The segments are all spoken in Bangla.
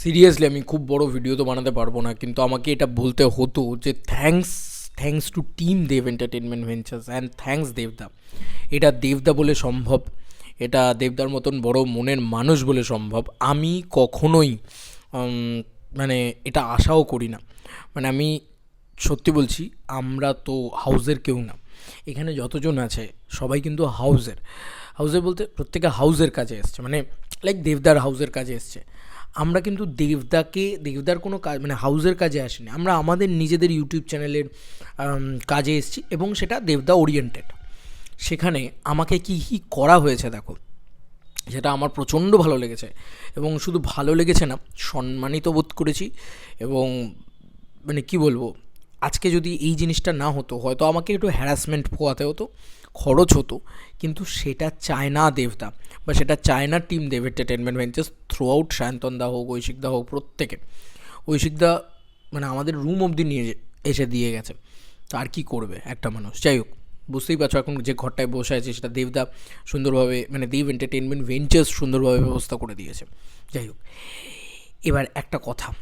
সিরিয়াসলি আমি খুব বড় ভিডিও তো বানাতে পারব না, কিন্তু আমাকে এটা বলতে হতো যে thanks thanks to team Dev entertainment ventures and thanks দেবদা এটা দেবদা বলে সম্ভব, এটা দেবদার মতন বড় মনের মানুষ বলে সম্ভব। আমি কখনোই মানে এটা আশাও করি না। মানে আমি সত্যি বলছি, আমরা তো হাউজের কেউ না। এখানে যতজন আছে, সবাই কিন্তু হাউজের হাউসের বলতে প্রত্যেকে হাউসের কাজে এসছে মানে লাইক দেবদার হাউসের কাজে এসছে। আমরা কিন্তু দেবদাকে, দেবদার কোনো কাজ মানে হাউজের কাজে আসিনি। আমরা আমাদের নিজেদের ইউটিউব চ্যানেলের কাজে এসেছি এবং সেটা দেবদা ওরিয়েন্টেড সেখানে আমাকে কি কি করা হয়েছে দেখো যেটা আমার প্রচণ্ড ভালো লেগেছে এবং শুধু ভালো লেগেছে না, সম্মানিত বোধ করেছি এবং মানে কি বলব আজকে যদি এই জিনিসটা না হতো, হয়তো আমাকে একটু হ্যারাসমেন্ট পোয়াতে হতো, খরচ হতো, কিন্তু সেটা চায় না দেবদা বা সেটা চায় না team Dev entertainment ventures throughout সায়ন্তনদা হোক ঐশিকদা হোক, প্রত্যেকে। ঐশিকদা মানে আমাদের রুম অবধি নিয়ে এসে দিয়ে গেছে। তো আর কি করবে একটা মানুষ? যাই হোক, বুঝতেই পারছ এখন যে ঘরটায় বসে আছে, সেটা দেবদা সুন্দরভাবে মানে দেব এন্টারটেনমেন্ট ভেঞ্চার্স সুন্দরভাবে ব্যবস্থা করে দিয়েছে। যাই হোক, এবার একটা কথা।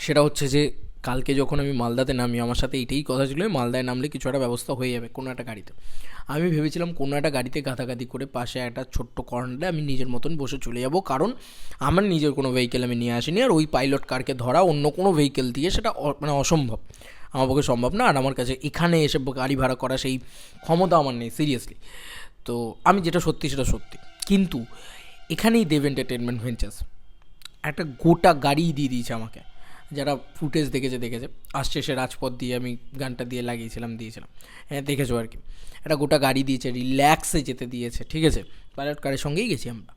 সেটা হচ্ছে যে কালকে যখন আমি মালদাতে নামি, আমার সাথে এইটাই কথা ছিল মালদায় নামলে কিছু একটা ব্যবস্থা হয়ে যাবে কোনো একটা গাড়িতে। আমি ভেবেছিলাম কোনো একটা গাড়িতে গাদাগাদি করে পাশে একটা ছোট্ট কর্নারে আমি নিজের মতন বসে চলে যাব। কারণ আমার নিজের কোনো ভেহিকেল আমি নিয়ে আসিনি আর ওই পাইলট কারকে ধরা অন্য কোনো ভেহিকেল দিয়ে সেটা মানে অসম্ভব। আমার পক্ষে সম্ভব না। আর আমার কাছে এখানে এসে গাড়ি ভাড়া করা সেই ক্ষমতা আমার নেই সিরিয়াসলি তো আমি যেটা সত্যি সেটা সত্যি। কিন্তু এখানেই দেব এন্টারটেনমেন্ট ভেঞ্চার্স একটা গোটা গাড়ি দিয়ে দিয়েছে আমাকে। যারা ফুটেজ দেখেছে দেখেছে। আসছে সে রাজপথ দিয়ে আমি গানটা দিয়ে লাগিয়েছিলাম, দিয়েছিলাম। হ্যাঁ দেখেছ আর কি। একটা গোটা গাড়ি দিয়েছে রিল্যাক্সে যেতে দিয়েছে, ঠিক আছে? পাইলট কারের সঙ্গেই গেছি আমরা।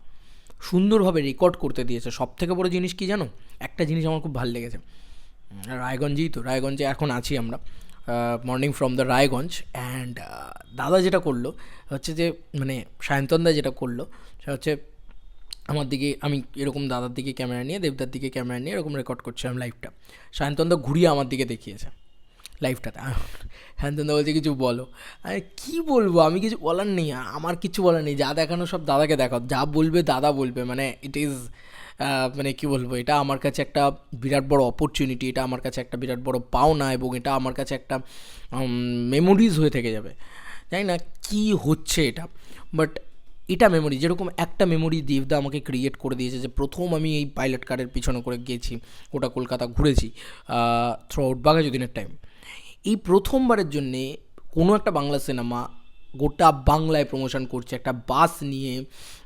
সুন্দরভাবে রেকর্ড করতে দিয়েছে। সব থেকে বড় জিনিস কি জানো? একটা জিনিস আমার খুব ভালো লেগেছে। রায়গঞ্জেই তো, রায়গঞ্জে এখন আছি আমরা morning from the Raiganj. And দাদা যেটা করল, হচ্ছে যে মানে সায়ন্তনদা যেটা করল সেটা হচ্ছে আমার দিকে, আমি এরকম দাদার দিকে ক্যামেরা নিয়ে, দেবদার দিকে ক্যামেরা নিয়ে এরকম রেকর্ড করছিলাম লাইভটা সায়ন্তনদা ঘুরিয়ে আমার দিকে দেখিয়েছে লাইভটাতে সায়ন্তনদা বলছে, কিছু বলো। আমি কী বলব? আমি কিছু বলার নেই আমার কিছু বলার নেই। যা দেখানো সব দাদাকে দেখাও। যা বলবে, দাদা বলবে। মানে ইট ইজ মানে কি বলব? এটা আমার কাছে একটা বিরাট বড় অপরচুনিটি এটা আমার কাছে একটা বিরাট বড় পাওনা এবং এটা আমার কাছে একটা মেমোরিজ হয়ে থেকে যাবে। জানি না কী হচ্ছে এটা। বাট এটা মেমোরি যেরকম একটা মেমোরি দেবদা আমাকে ক্রিয়েট করে দিয়েছে যে প্রথম আমি এই পাইলট কারের পিছনে করে গেছি গোটা কলকাতা ঘুরেছি থ্রু আউট বাঘাযতীনের টাইম এই প্রথমবারের জন্যে কোনো একটা বাংলা সিনেমা গোটা বাংলায় প্রমোশন করছে, একটা বাস নিয়ে,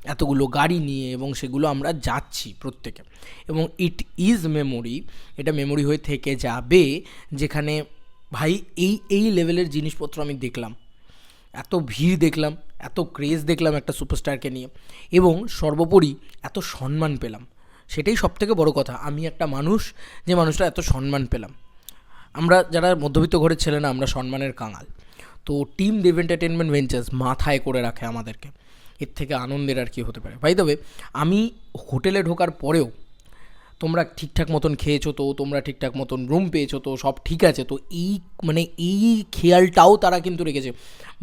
এতগুলো গাড়ি নিয়ে এবং সেগুলো আমরা যাচ্ছি প্রত্যেকে। এবং ইট ইজ মেমোরি এটা মেমোরি হয়ে থেকে যাবে যেখানে ভাই এই এই লেভেলের জিনিসপত্র আমি দেখলাম। এত ভিড় দেখলাম এত ক্রেজ দেখলাম একটা সুপারস্টারকে নিয়ে এবং সর্বোপরি এত সম্মান পেলাম। সেটাই সবথেকে বড় কথা। আমি একটা মানুষ যে মানুষটা এত সম্মান পেলাম। আমরা যারা মধ্যবিত্ত ঘরের ছেলে না, আমরা সম্মানের কাঙাল। তো টিম দেব এন্টারটেনমেন্ট ভেঞ্চার্স মাথায় করে রাখে আমাদেরকে। এর থেকে আনন্দের আর কি হতে পারে। ভাই তবে আমি হোটেলে ঢোকার পরেও তোমরা ঠিকঠাক মতন খেয়েছো তো, তোমরা ঠিকঠাক মতন রুম পেয়েছ তো, সব ঠিক আছে। তো এই মানে এই খেয়ালটাও তারা কিন্তু রেখেছে।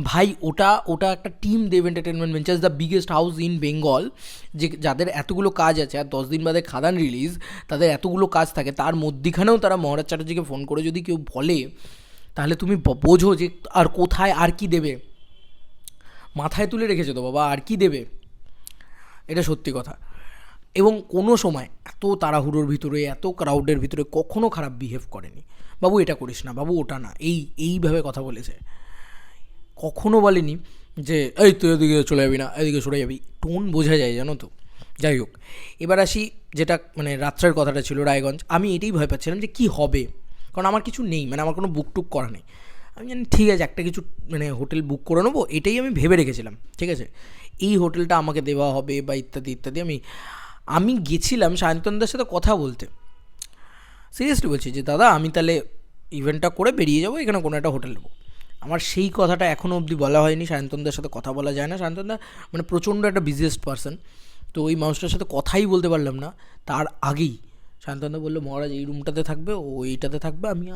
ভাই, ওটা ওটা একটা team Dev entertainment ventures the biggest house in Bengal যে যাদের এতগুলো কাজ আছে, আর দশ দিন বাদে খাদান রিলিজ তাদের এতগুলো কাজ থাকে, তার মধ্যিখানেও তারা মহারাজ চ্যাটার্জিকে ফোন করে যদি কেউ বলে, তাহলে তুমি বোঝো যে আর কোথায় আর কি দেবে। মাথায় তুলে রেখেছে তো বাবা, আর কি দেবে? এটা সত্যি কথা। এবং কোনো সময় এত তাড়াহুড়োর ভিতরে, এত ক্রাউডের ভিতরে কখনো খারাপ বিহেভ করেনি। বাবু, এটা করিস না, বাবু, ওটা না। এই, এইভাবে কথা বলেছে। কখনো বলেনি যে, এই, তুই এদিকে চলে যাবি না, এদিকে সরে যাবি। টোন বোঝা যায়, জানো তো। যাই হোক, এবার আসি যেটা মানে রাত্রের কথাটা ছিল রায়গঞ্জ। আমি এটাই ভয় পাচ্ছিলাম যে কি হবে? কারণ আমার কিছু নেই মানে আমার কোনো বুক টুক করা নেই। আমি জানি, ঠিক আছে, একটা কিছু মানে হোটেল বুক করে নেব। এটাই আমি ভেবে রেখেছিলাম, ঠিক আছে? এই হোটেলটা আমাকে দেওয়া হবে বা ইত্যাদি ইত্যাদি আমি আমি গেছিলাম সায়ন্তনদার সাথে কথা বলতে। সিরিয়াসলি বলছি যে দাদা আমি তাহলে ইভেন্টটা করে বেরিয়ে যাব এখানে কোনো একটা হোটেল নেব। আমার সেই কথাটা এখনও অবধি বলা হয়নি সায়ন্তনদার সাথে কথা বলা যায় না। সায়ন্তনদা মানে প্রচণ্ড একটা বিজিয়েস্ট পার্সন তো ওই মানুষটার সাথে কথাই বলতে পারলাম না। তার আগেই শান্তনদা বলল মহারাজ এই রুমটাতে থাকবে ও এইটাতে থাকবে। আমি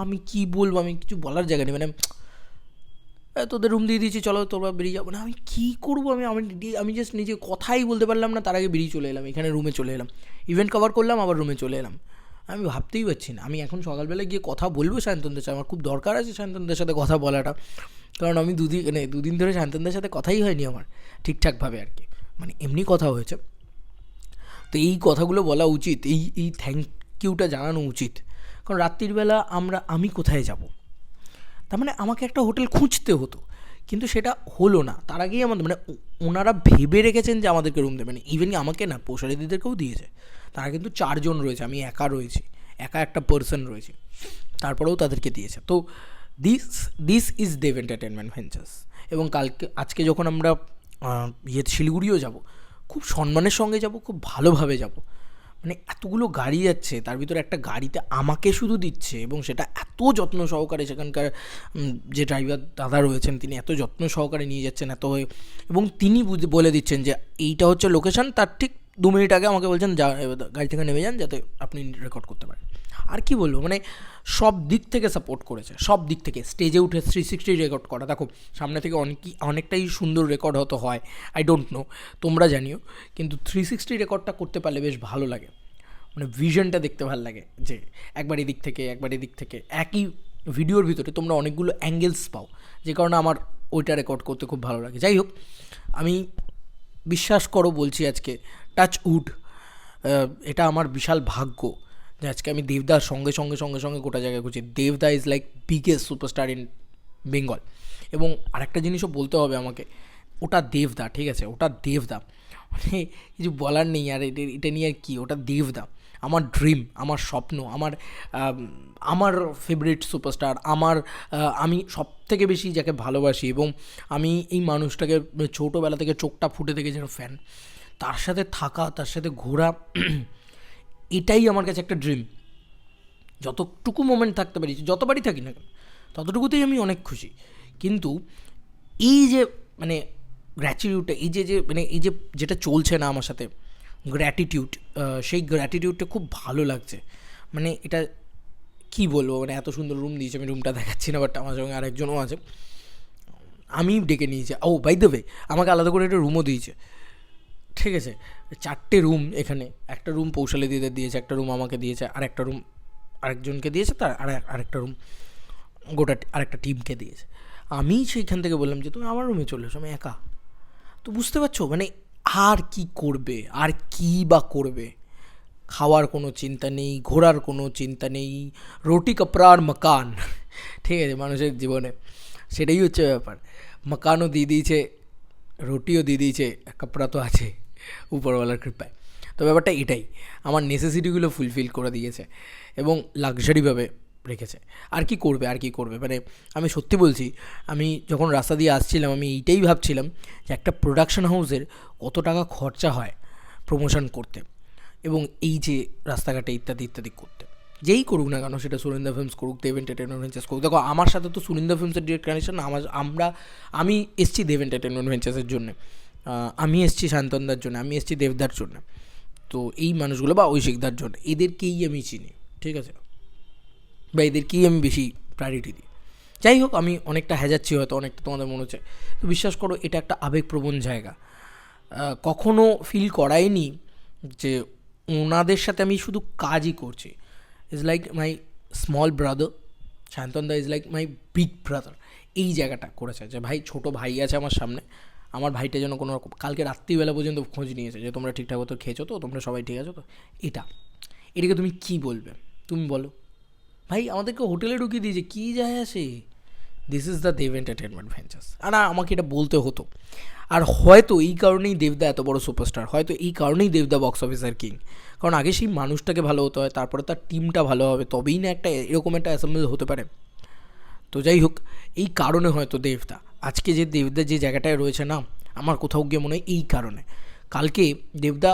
আমি কি বলব? আমি কিছু বলার জায়গা নেই। মানে "এ, তোদের রুম দিয়ে দিয়েছি, চলো তোমরা বেরিয়ে যাব না আমি কী করব? আমি আমি আমি জাস্ট নিজে কথাই বলতে পারলাম না, তার আগে বেরিয়ে চলে এলাম, এখানে রুমে চলে এলাম। ইভেন্ট কভার করলাম, আবার রুমে চলে এলাম। আমি ভাবতেই পারছি না, আমি এখন সকালবেলা গিয়ে কথা বলব শান্তনদের সাথে, আমার খুব দরকার আছে শান্তনদের সাথে কথা বলাটা। কারণ আমি দুদিন মানে দুদিন ধরে শান্তনদের সাথে কথাই হয়নি আমার, ঠিকঠাকভাবে আর কি। মানে এমনি কথা হয়েছে। তো এই কথাগুলো বলা উচিত, এই এই থ্যাংক ইউটা জানানো উচিত। কারণ রাত্রিবেলা আমরা, আমি কোথায় যাব? তার মানে আমাকে একটা হোটেল খুঁজতে হতো। কিন্তু সেটা হলো না। তার আগেই আমাদের মানে ওনারা ভেবে রেখেছেন যে আমাদেরকে রুম দেবেন ইভেন আমাকে না পোষারি দিয়েছে। তারা কিন্তু চারজন রয়েছে, আমি একা রয়েছি। একা একটা পার্সন রয়েছে। তারপরেও তাদেরকে দিয়েছে। তো this this is Dev entertainment ventures এবং কালকে, আজকে যখন আমরা ইয়ে শিলিগুড়িও যাব, খুব সম্মানের সঙ্গে যাব, খুব ভালোভাবে যাব। মানে এতগুলো গাড়ি যাচ্ছে, তার ভিতরে একটা গাড়িতে আমাকে শুধু দিচ্ছে এবং সেটা এত যত্ন সহকারে সেখানকার যে ড্রাইভার দাদা রয়েছেন, তিনি এত যত্ন সহকারে নিয়ে যাচ্ছেন এত এবং তিনি বলে দিচ্ছেন যে এইটা হচ্ছে লোকেশান তার ঠিক দু মিনিট আগে আমাকে বলছেন, যা গাড়ি থেকে নেমে যান যাতে আপনি রেকর্ড করতে পারেন। আর কি বলব মানে সব দিক থেকে সাপোর্ট করেছে, সব দিক থেকে। স্টেজে উঠে থ্রি সিক্সটি রেকর্ড করা। দেখো, সামনে থেকে অনেকই অনেকটাই সুন্দর রেকর্ড হয়তো হয় আই ডোন্ট নো তোমরা জানিও। কিন্তু থ্রি সিক্সটি রেকর্ডটা করতে পারলে বেশ ভালো লাগে। মানে ভিশনটা দেখতে ভালো লাগে, যে একবার এদিক থেকে, একবার এদিক থেকে। একই ভিডিওর ভিতরে তোমরা অনেকগুলো অ্যাঙ্গেলস পাও, যে কারণে আমার ওইটা রেকর্ড করতে খুব ভালো লাগে। যাই হোক, আমি বিশ্বাস করো বলছি আজকে টাচ উড এটা আমার বিশাল ভাগ্য যে আজকে আমি দেবদার সঙ্গে সঙ্গে সঙ্গে সঙ্গে গোটা জায়গায় ঘুরছি। দেবদা is like biggest superstar in Bengal এবং আরেকটা জিনিসও বলতে হবে আমাকে, ওটা দেবদা, ঠিক আছে? ওটা দেবদা। মানে কিছু বলার নেই, আর এটা এটা নিয়ে আর কি? ওটা দেবদা। আমার ড্রিম আমার স্বপ্ন, আমার আমার ফেভারিট সুপারস্টার আমার আমি সব থেকে বেশি যাকে ভালোবাসি এবং আমি এই মানুষটাকে ছোটোবেলা থেকে চোখটা ফুটে থেকে যেন ফ্যান তার সাথে থাকা, তার সাথে ঘোরা, এটাই আমার কাছে একটা ড্রিম। যতটুকু মোমেন্ট থাকতে পারি, যতবারই থাকি না ততটুকুতেই আমি অনেক খুশি। কিন্তু এই যে মানে গ্র্যাটিটিউডটা এই যে যে মানে এই যে, যেটা চলছে না আমার সাথে গ্র্যাটিটিউড সেই গ্র্যাটিটিউডটা খুব ভালো লাগছে। মানে এটা কি বলব? মানে এত সুন্দর রুম দিয়েছে, আমি রুমটা দেখাচ্ছি না বাট আমার সঙ্গে আরেকজনও আছে। আমি ডেকে নিয়েছি। ও বাই দেবে আমাকে আলাদা করে একটা রুমও দিয়েছে। ঠিক আছে, চারটে রুম এখানে। একটা রুম পৌশালী দিদের দিয়েছে, একটা রুম আমাকে দিয়েছে, আর একটা রুম আরেকজনকে দিয়েছে তার, আর আরেকটা রুম গোটা আরেকটা টিমকে দিয়েছে। আমি সেইখান থেকে বললাম যে, তুমি আমার রুমে চলে এসো, আমি একা। তো বুঝতে পারছ? মানে আর কি করবে? আর কি বা করবে? খাওয়ার কোনো চিন্তা নেই, ঘোরার কোনো চিন্তা নেই, রুটি, কাপড়া আর মকান। ঠিক আছে, মানুষের জীবনে। সেটাই হচ্ছে ব্যাপার। মকানও দিয়ে দিয়েছে, রুটিও দিয়ে দিয়েছে, কাপড়া তো আছে। উপরওয়ালার কৃপায়। তো ব্যাপারটা এটাই। আমার নেসেসিটিগুলো ফুলফিল করে দিয়েছে এবং লাক্সারিভাবে রেখেছে। আর কি করবে, আর কি করবে? মানে আমি সত্যি বলছি, আমি যখন রাস্তা দিয়ে আসছিলাম, আমি এইটাই ভাবছিলাম যে একটা প্রোডাকশন হাউসের কত টাকা খরচা হয় প্রমোশন করতে এবং এই যে রাস্তাঘাটে ইত্যাদি ইত্যাদি করতে। যেই করুক না কেন, সেটা সুরিন্দা ফিল্মস করুক, দেব এন্টারটেনমেন্ট ভেঞ্চার্স করুক। দেখো, আমার সাথে তো সুরিন্দা ফিল্মসের ডিরেক্ট কানেকশন আমার, আমরা, আমি এসছি দেব এন্টারটেনমেন্ট ভেঞ্চার্সের জন্য। আমি এসছি শান্তনদার জন্য, আমি এসছি দেবদার জন্য। তো এই মানুষগুলো বা ঐশিকদার জন্য, এদেরকেই আমি চিনি, ঠিক আছে? বা এদেরকেই আমি বেশি প্রায়োরিটি দিই। যাই হোক, আমি অনেকটা হ্যাজাচ্ছি হয়তো, অনেকটা তোমাদের মনে হচ্ছে। তো বিশ্বাস করো, এটা একটা আবেগপ্রবণ জায়গা। কখনো ফিল করাইনি যে ওনাদের সাথে আমি শুধু কাজই করছি। Is like my small brother শান্তনদা is like my big brother এই জায়গাটা করেছে যে, ভাই, ছোট ভাই আছে আমার সামনে আমার ভাইটা যেন কোনো রকম কালকে রাত্রিবেলা পর্যন্ত খোঁজ নিয়েছে যে, তোমরা ঠিকঠাক মতো খেয়েছো তো? তোমরা সবাই ঠিক আছো তো? এটা। এটাকে তুমি কি বলবে? তুমি বলো। ভাই, আমাদেরকে হোটেলে ঢুকিয়ে দিয়েছে। কী যায় আসে? This is the Dev entertainment ventures আর আমাকে এটা বলতে হতো। আর হয়তো এই কারণেই দেবদা এত বড় সুপারস্টার হয়তো এই কারণেই দেবদা বক্স অফিসার কিং কারণ আগে সেই মানুষটাকে ভালো হতে হয়, তারপরে তার টিমটা ভালো হবে, তবেই না একটা এরকম একটা অ্যাসেম্বল হতে পারে। তো যাই হোক, এই কারণে হয়তো দেবদা আজকে যে দেবদা যে জায়গাটায় রয়েছে না, আমার কোথাও গিয়ে মনে হয় এই কারণে। কালকে দেবদা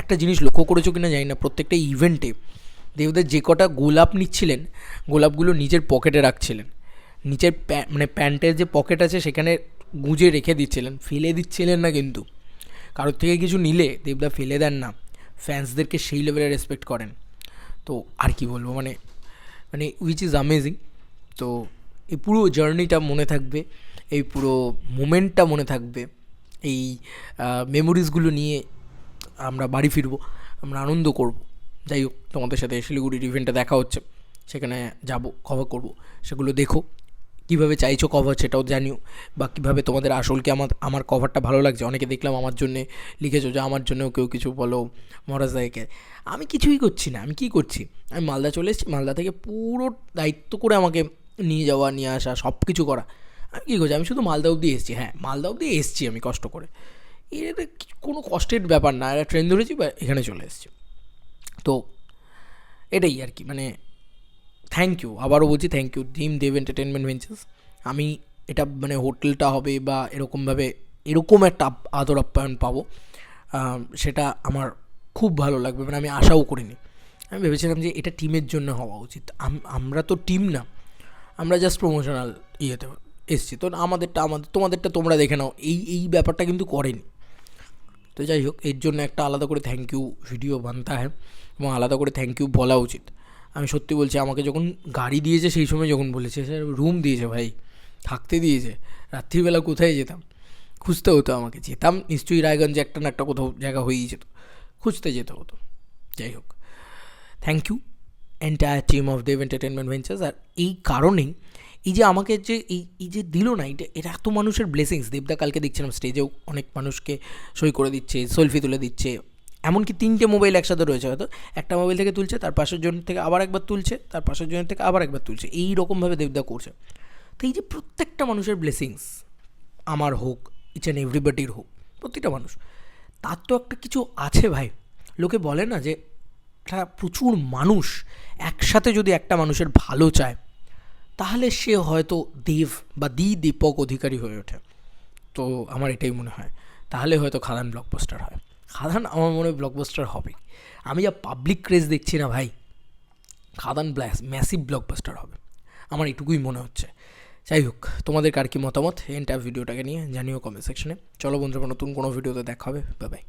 একটা জিনিস লক্ষ্য করেছ কিনা জানি না, প্রত্যেকটা ইভেন্টে দেবদা যে কটা গোলাপ নিচ্ছিলেন, গোলাপগুলো নিজের পকেটে রাখছিলেন। নিচের মানে প্যান্টের যে পকেট আছে সেখানে গুঁজে রেখে দিচ্ছিলেন, ফেলে দিচ্ছিলেন না কিন্তু। কারোর থেকে কিছু নিলে দেবদা ফেলে দেন না ফ্যান্সদেরকে সেই লেভেলে রেসপেক্ট করেন। তো আর কি বলব মানে মানে উইচ ইজ অ্যামেজিং তো এই পুরো জার্নিটা মনে থাকবে, এই পুরো মোমেন্টটা মনে থাকবে, এই মেমোরিজগুলো নিয়ে আমরা বাড়ি ফিরবো, আমরা আনন্দ করব। যাই হোক, তোমাদের সাথে শিলিগুড়ির ইভেন্টটা দেখা হচ্ছে, সেখানে যাব কভার করব, সেগুলো দেখো। কীভাবে চাইছো কভার সেটাও জানিও, বা কীভাবে তোমাদের আসলকে আমার আমার কভারটা ভালো লাগছে। অনেকে দেখলাম আমার জন্যে লিখেছো যে আমার জন্যও কেউ কিছু বলো মহারাজদাকে আমি কিছুই করছি না, আমি কী করছি? আমি মালদা চলে এসেছি, মালদা থেকে পুরো দায়িত্ব করে আমাকে নিয়ে যাওয়া, নিয়ে আসা সব কিছু করা। আমি কী করছি? আমি শুধু মালদা অবধি এসেছি। হ্যাঁ মালদা অবধি এসেছি আমি কষ্ট করে। এটা কোনো কষ্টের ব্যাপার না। একটা ট্রেন ধরেছি, বা এখানে চলে এসেছি। তো এটাই আর কি। মানে থ্যাংক ইউ আবারও বলছি থ্যাংক ইউ ডিম দেব এন্টারটেনমেন্ট ভেঞ্চার্স আমি এটা মানে হোটেলটা হবে বা এরকমভাবে, এরকম একটা আদর আপ্যায়ন পাবো। সেটা আমার খুব ভালো লাগবে। মানে আমি আশাও করিনি। আমি ভেবেছিলাম যে এটা টিমের জন্য হওয়া উচিত। আমরা তো টিম না। আমরা জাস্ট প্রমোশনাল ইয়েতে এসছি। তো আমাদেরটা, আমাদের, তোমাদেরটা তোমরা দেখে নাও। এই এই ব্যাপারটা কিন্তু করেনি। তো যাই হোক, এর জন্য একটা আলাদা করে থ্যাংক ইউ ভিডিও বানতে হয় এবং আলাদা করে থ্যাংক ইউ বলা উচিত। আমি সত্যি বলছি, আমাকে যখন গাড়ি দিয়েছে সেই সময় যখন বলেছে স্যার রুম দিয়েছে ভাই, থাকতে দিয়েছে, রাত্রিবেলা কোথায় যেতাম? খুঁজতে হতো আমাকে। যেতাম, নিশ্চয়ই রায়গঞ্জে একটা না একটা কোথাও জায়গা হয়েই যেত। খুঁজতে যেতে হতো। যাই হোক thank you entire team of Dev entertainment ventures আর এই কারণেই এই যে আমাকে যে এই এই যে দিল না এটা এটা এত মানুষের ব্লেসিংস দেবদা কালকে দেখছিলাম স্টেজেও অনেক মানুষকে সই করে দিচ্ছে সেলফি তুলে দিচ্ছে, এমনকি তিনটে মোবাইল একসাথে রয়েছে হয়তো, একটা মোবাইল থেকে তুলছে, তার পাশের জন থেকে আবার একবার তুলছে, তার পাশের জনের থেকে আবার একবার তুলছে, এই রকমভাবে দেবদা করছে। তো এই যে প্রত্যেকটা মানুষের ব্লেসিংস আমার হোক ইচ অ্যান্ড এভরিবডির হোক প্রতিটা মানুষ, তার তো একটা কিছু আছে ভাই। লোকে বলে না যে একটা প্রচুর মানুষ একসাথে যদি একটা মানুষের ভালো চায়, তাহলে সে হয়তো দেব বা দি দীপক অধিকারী হয়ে ওঠে। তো আমার এটাই মনে হয়। তাহলে হয়তো খাদান ব্লকবাস্টার হয়। খাদান আমার মনে হয় ব্লকবাস্টার হবে। আমি যা পাবলিক ক্রেজ দেখছি না ভাই, খাদান ব্ল্যাস ম্যাসিভ ব্লকবাস্টার হবে। আমার এটুকুই মনে হচ্ছে। যাই হোক, তোমাদের কার কি মতামত? এন্টার ভিডিওটাকে নিয়ে জানিও কমেন্ট সেকশনে চলো বন্ধুরা, নতুন কোনো ভিডিওতে দেখা হবে। Bye bye